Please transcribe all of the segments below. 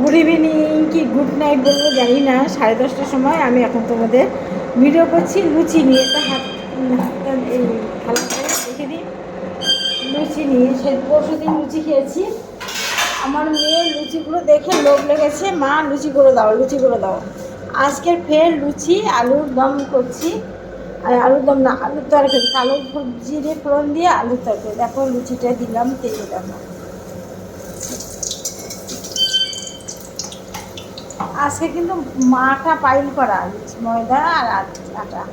Good evening কি good night বলব জানি না, সাড়ে দশটার সময় আমি এখন তোমাদের ভিডিও করছি, লুচি নিয়ে একটা হাত রেখে দিই। লুচি নিয়ে, সে পরশু দিন লুচি খেয়েছি। আমার মেয়ের লুচিগুলো দেখে লোভ লেগেছে, মা লুচি করে দাও, লুচি করে দাও। আজকের ফের লুচি, আলুর দম করছি। আর আলুর দম না, আলুর তরকারি, কালো জিরে ফোড়ন দিয়ে আলুর তরকারি। দেখো লুচিটা দিলাম, তেলে দেখো আজকে কিন্তু মাটা পাইল করা, ময়দা আর আট- আটা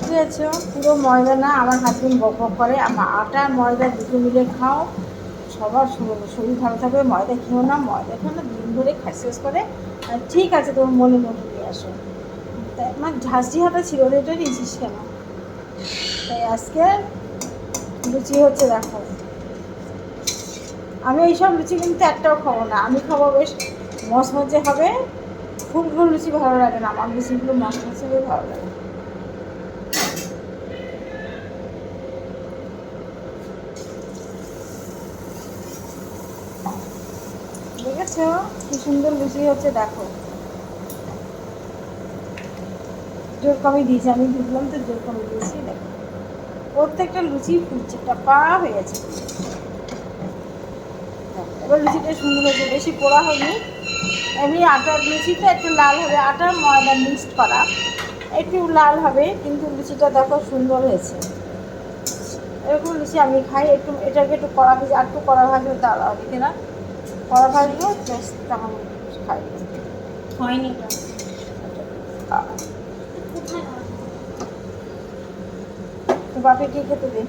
বুঝেছ? পুরো ময়দা না আমার হাজবেন্ড বক করে আমার আটা আর ময়দা দুটো মিলে খাও। সবার শরীর ভালো থাকবে, ময়দা খেও না, ময়দা খেও না, দিন ধরে খাসিয়াস করে। ঠিক আছে, তোমার মনে মনে নিয়ে আসো। তাই আমার ঝাঁঝি হাতা ছিল এটা নিয়েছিস কেন? তাই আজকে লুচি হচ্ছে দেখো। আমি এইসব লুচি কিন্তু একটাও খাব না। আমি খাব বেশ মচমচে হবে। ফুল ফুল লুচি ভালো লাগে না, আমার লুচিগুলো মচমচে হবে ভালো লাগে। দেখেছ? কি সুন্দর লুচি হচ্ছে, দেখো। জোর কমই দিয়েছি, আমি বুঝলাম তো জোর কমই দিয়েছি, দেখো। প্রত্যেকটা লুচি ফুলছে, টাপা হয়ে গেছে। এবার লুচিটা সুন্দর হয়েছে, বেশি পোড়া হয়নি। এমনি আটার লুচিটা একটু লাল হবে আটা ময়দা মিক্সড করা। একটু লাল হবে কিন্তু লুচিটা দেখো সুন্দর হয়েছে। এরকম লুচি আমি খাই একটু এটাকে একটু কড়া ভেজে আর একটু কড়া ভাজবে তাহলে হবে কিনা কড়া ভাজবো তখন খাই হয়নি। বাপে কি খেতে দে?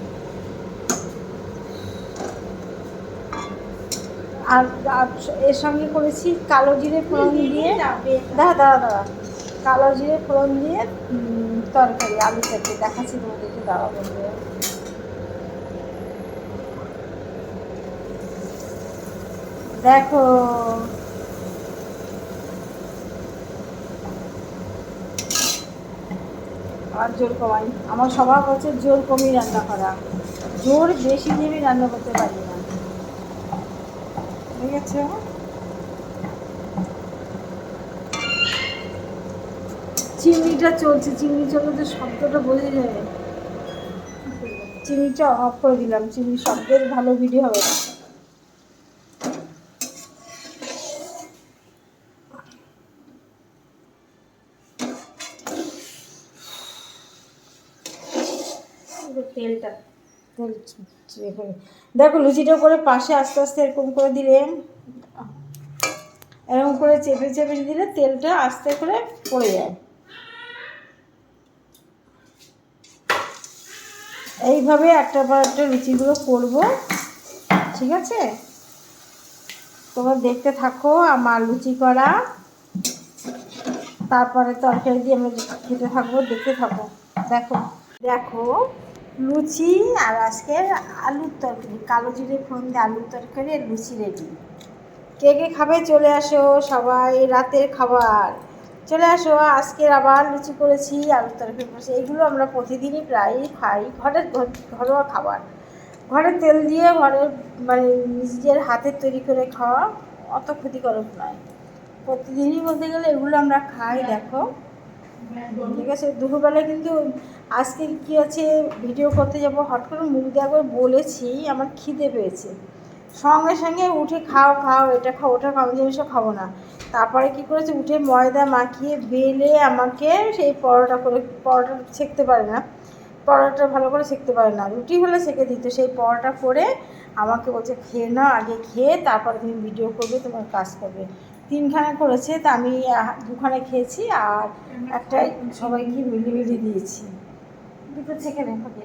আর এর সঙ্গে করেছি কালো জিরে ফোড়ন দিয়ে। দাঁড়া দাঁড়া দাঁড়া। কালো জিরে ফোড়ন দিয়ে তরকারি, আলু তরকারি। দেখাচ্ছি তোমাদেরকে দাঁড়া বলবে দেখো। আর জোর কমাই। আমার স্বভাব হচ্ছে জোর কমিয়ে রান্না করা। জোর বেশি দিয়ে রান্না করতে পারি না। আছে চিমনিটা চলছে চিমনি চললে তো শব্দটা বোঝা যায় চিমনিটা অফ করে দিলাম চিমনি শব্দের ভালো ভিডিও হবে তেলটা। দেখো, লুচিটা করে পাশে আস্তে আস্তে এরকম করে দিলে, এরকম করে চেপে চেপে দিলে তেলটা আস্তে করে পড়ে যায়। এইভাবে একটা পর একটা লুচিগুলো করব, ঠিক আছে? তোমরা দেখতে থাকো আমার লুচি করা। তারপরে তরকারি দিয়ে আমরা খেতে থাকব, দেখতে থাকো দেখো দেখো লুচি আর আজকের আলুর তরকারি, কালো জিরে ফোড়ন দিয়ে আলুর তরকারি আর লুচি রেডি কে কে খাবে চলে আসো সবাই, রাতের খাবার। চলে আসো, আজকের আবার লুচি করেছি, আলুর তরকারি করেছি। এগুলো আমরা প্রতিদিনই প্রায়ই খাই, ঘরের ঘর- ঘরোয়া খাবার। ঘরের তেল দিয়ে ঘরের মানে নিজের হাতের তৈরি করে খাওয়া অত ক্ষতিকারক নয়। প্রতিদিনই বলতে গেলে এগুলো আমরা খাই, দেখো। ঠিক আছে দুপুরবেলা কিন্তু আজকে কি আছে ভিডিও করতে যাব হট করে মুখ দেওয়া করে বলেছি, আমার খিদে পেয়েছে। সঙ্গে সঙ্গে উঠে খাও খাও, এটা খাও, ওটা খাও জিনিসও খাব না। তারপরে কি করেছে, উঠে ময়দা মাখিয়ে বেলে আমাকে সেই পরোটা করে, পরোটা সেঁকতে পারে না। পরোটা ভালো করে সেঁকতে পারে না, রুটি হলে সেঁকে দিত, সেই পরোটা করে আমাকে বলছে, খেয়ে নাও, আগে খেয়ে, তারপরে তুমি ভিডিও করবে, তোমার কাজ করবে। তিনখানা করেছে তা আমি দুখানা খেয়েছি আর একটা সবাইকে মিলি মিলি দিয়েছি। দুটো থেকে রেখে দে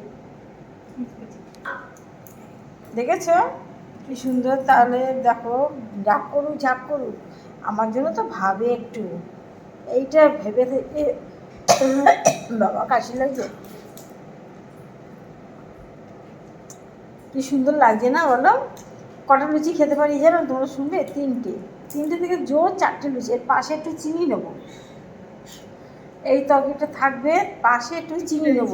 দেখেছ? কি সুন্দর। তাহলে দেখো ডাক করুক ঝাক করুক। আমার জন্য তো ভাবে একটু। এইটা ভেবে থেকে বাবা কাশি লাগছে। কি সুন্দর লাগছে না বলো? কটা লুচি খেতে পারি জানো তোমরা শুনবে? তিনটে। তিনটে থেকে জোর চারটে লুচি, এর পাশে একটু চিনি নেব। এই তরকারিটা থাকবে, পাশে একটু চিনি নেব।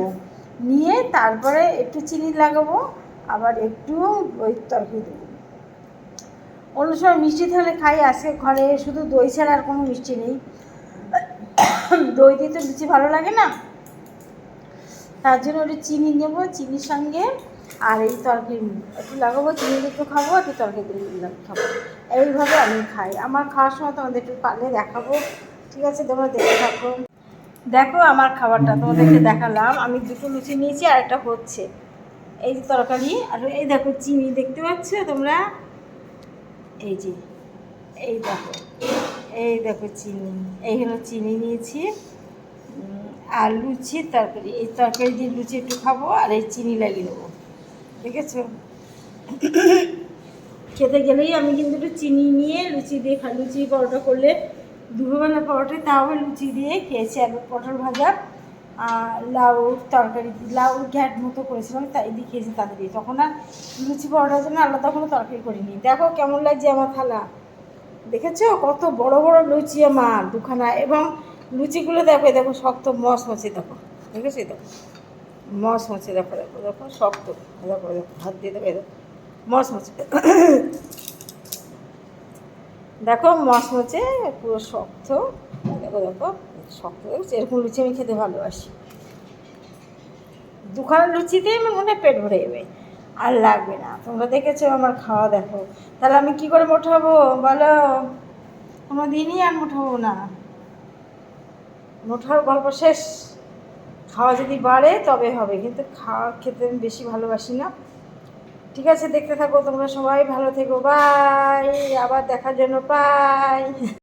নিয়ে তারপরে একটু চিনি লাগাবো, আবার একটু ওই তরকারি দেবো। অন্য সময় মিষ্টি থাকলে খাই, আজকে ঘরে শুধু দই ছাড়া আর কোনো মিষ্টি নেই। দই দিয়ে তো লুচি ভালো লাগে না। তার জন্য একটু চিনি নেব, চিনির সঙ্গে আর এই তরকারি একটু লাগাবো, চিনি একটু খাব একটু তরকারি খাব। এইভাবে আমি খাই। আমার খাওয়ার সময় তোমাদের একটু পারলে দেখাবো। ঠিক আছে, তোমরা দেখে থাকো। দেখো আমার খাবারটা, তোমাদেরকে দেখালাম। আমি দুটো লুচি নিয়েছি আর একটা হচ্ছে। এই যে তরকারি, আর এই দেখো চিনি, দেখতে পাচ্ছ তোমরা? এই যে, এই দেখো এই দেখো চিনি। এই হলো চিনি নিয়েছি। আর লুচি তরকারি, এই তরকারি দিয়ে লুচি একটু খাব, আর এই চিনি লাগিয়ে নেব দেখেছ? খেতে গেলেই আমি কিন্তু একটু চিনি নিয়ে লুচি দিয়ে খাই লুচি পরোটা করলে দুপুরবেলা পরোটা তাও লুচি দিয়ে খেয়েছি আর পটল ভাজা লাউ তরকারি, লাউ ঘ্যাট মতো করেছিলাম, তাই দিয়ে খেয়েছি তাদের দিয়ে। তখন আর লুচি পরোটার জন্য আলাদা কোনো তরকারি করিনি। দেখো কেমন লাগছে আমার থালা। দেখেছ? কত বড় বড় লুচি আমার দুখানা। এবং লুচিগুলো দেখো দেখো, শক্ত মস মচে দেখো। দেখেছ? দেখো। মস মচে দেখো দেখো দেখো, শক্ত, দেখো দেখো, হাত দিয়ে এই দেখো মচে দেখো মস মচে পুরো শক্ত, দেখো দেখো, শক্ত এরকম লুচি আমি খেতে ভালোবাসি। দুখানা লুচিতেই আমার মনে পেট ভরে যাবে, আর লাগবে না। তোমরা দেখেছ আমার খাওয়া, দেখো। তাহলে আমি কি করে মোটাবো? বলো। কোনো দিনই আর মোটাবো না। মোটার গল্প শেষ। খাওয়া যদি বাড়ে তবে হবে, কিন্তু খাওয়া খেতে আমি বেশি ভালোবাসি না। ঠিক আছে, দেখতে থাকো তোমরা সবাই, ভালো থেকো বাই আবার দেখার জন্য পাই